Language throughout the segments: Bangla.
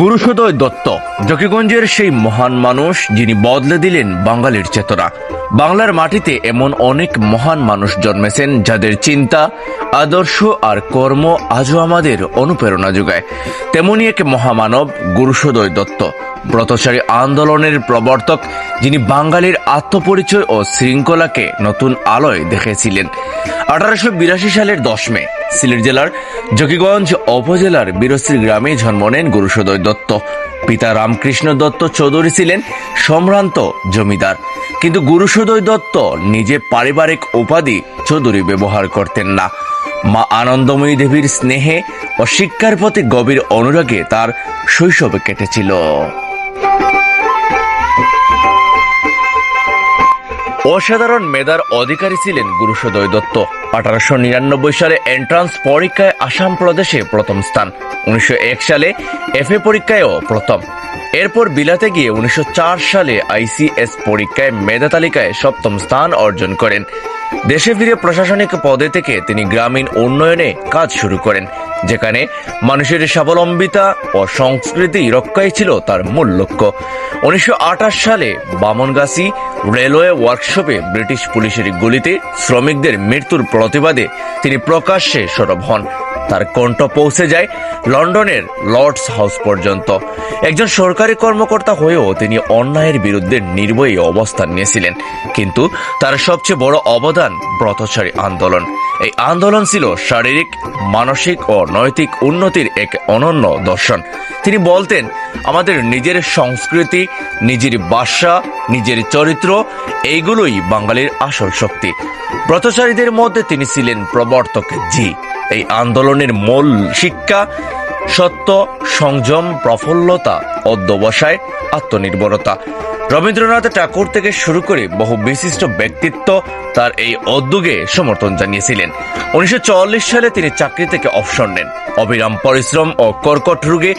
গুরুসদয় দত্ত, জকিগঞ্জের সেই মহান মানুষ যিনি বদলে দিলেন বাঙালির চেতনা। বাংলার মাটিতে এমন অনেক মহান মানুষ জন্মেছেন যাদের চিন্তা, আদর্শ আর কর্ম আজও আমাদের অনুপ্রেরণা যোগায়। তেমনি এক মহামানব, গুরুসদয় দত্ত ব্রতচারী আন্দোলনের প্রবর্তক, যিনি বাঙালির আত্মপরিচয় ও শৃঙ্খলাকে নতুন আলোয় দেখেছিলেন। আঠারোশো বিরাশি সালের দশ মে সিলেট জেলার জকিগঞ্জ উপজেলার বীরশ্রী গ্রামে জন্ম নেন গুরুসদয় দত্ত। পিতা রামকৃষ্ণ দত্ত চৌধুরী ছিলেন সম্ভ্রান্ত জমিদার। কিন্তু গুরুসদয় দত্ত নিজে পারিবারিক উপাধি চৌধুরী ব্যবহার করতেন না। মা আনন্দময়ী দেবীর স্নেহে ও শিক্ষার প্রতি গভীর অনুরাগে তার শৈশবে কেটেছিল। অসাধারণ মেধার অধিকারী ছিলেন গুরুসদয় দত্ত। আঠারোশো নিরানব্বই সালে এন্ট্রান্স পরীক্ষায় আসাম প্রদেশে প্রথম স্থান। উনিশশো এক সালে এফ এ পরীক্ষায়ও প্রথম। এরপর বিলাতে গিয়ে উনিশশো চার সালে আইসিএস পরীক্ষায় মেধা তালিকায় সপ্তম স্থান অর্জন করেন। দেশে ফিরে প্রশাসনিক পদে থেকে তিনি গ্রামীণ উন্নয়নে কাজ শুরু করেন। যেখানে মানুষের স্বাবলম্বিতা ও সংস্কৃতি রক্ষাই ছিল তার মূল লক্ষ্য। উনিশশো সালে বামনগাছি রেলওয়ে ওয়ার্কশপে ব্রিটিশ পুলিশের গুলিতে শ্রমিকদের মৃত্যুর প্রতিবাদে তিনি প্রকাশ্যে সরব হন। তার কণ্ঠ পৌঁছে যায় লন্ডনের লর্ডস হাউস পর্যন্ত। একজন সরকারি কর্মকর্তা হয়েও তিনি অন্যায়ের বিরুদ্ধে নির্ভয়ী অবস্থান নিয়েছিলেন। কিন্তু তার সবচেয়ে বড় অবদান ব্রতচারী আন্দোলন। এই আন্দোলন ছিল শারীরিক, মানসিক ও নৈতিক উন্নতির এক অনন্য দর্শন। তিনি বলতেন, আমাদের নিজের সংস্কৃতি, নিজের বাসা নিজের চরিত্র, এইগুলোই বাঙালির আসল শক্তি। ব্রতচারীদের মধ্যে তিনি ছিলেন প্রবর্তক জি। এই আন্দোলনের মূল শিক্ষা, সত্য, সংযম, প্রফুল্লতা, অধ্যবসায়, আত্মনির্ভরতা। রবীন্দ্রনাথ ঠাকুর থেকে শুরু করে বহু বিশিষ্ট ব্যক্তিত্ব তার এই উদ্যোগে সমর্থন জানিয়েছিলেন। উনিশশো চুয়াল্লিশ সালে তিনি চাকরি থেকে অবসর নেন। অবিরাম পরিশ্রম ও কর্কট রোগে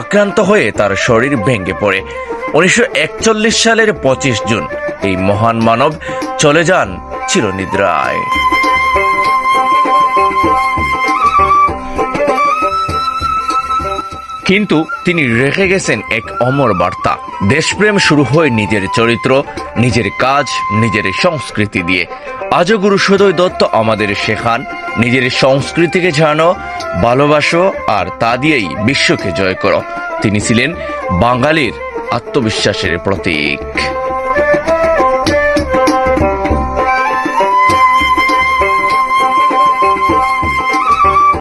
আক্রান্ত হয়ে তার শরীর ভেঙে পড়ে। উনিশশো একচল্লিশ সালের পঁচিশ জুন এই মহান মানব চলে যান চিরনিদ্রায়। কিন্তু তিনি রেখে গেছেন এক অমর বার্তা। দেশপ্রেম শুরু হয় নিজের চরিত্র, নিজের কাজ, নিজের সংস্কৃতি দিয়ে। আজও গুরু সদয় দত্ত আমাদের শেখান, নিজের সংস্কৃতিকে জানো, ভালোবাসো আর তা দিয়েই বিশ্বকে জয় করো। তিনি ছিলেন বাঙালির আত্মবিশ্বাসের প্রতীক।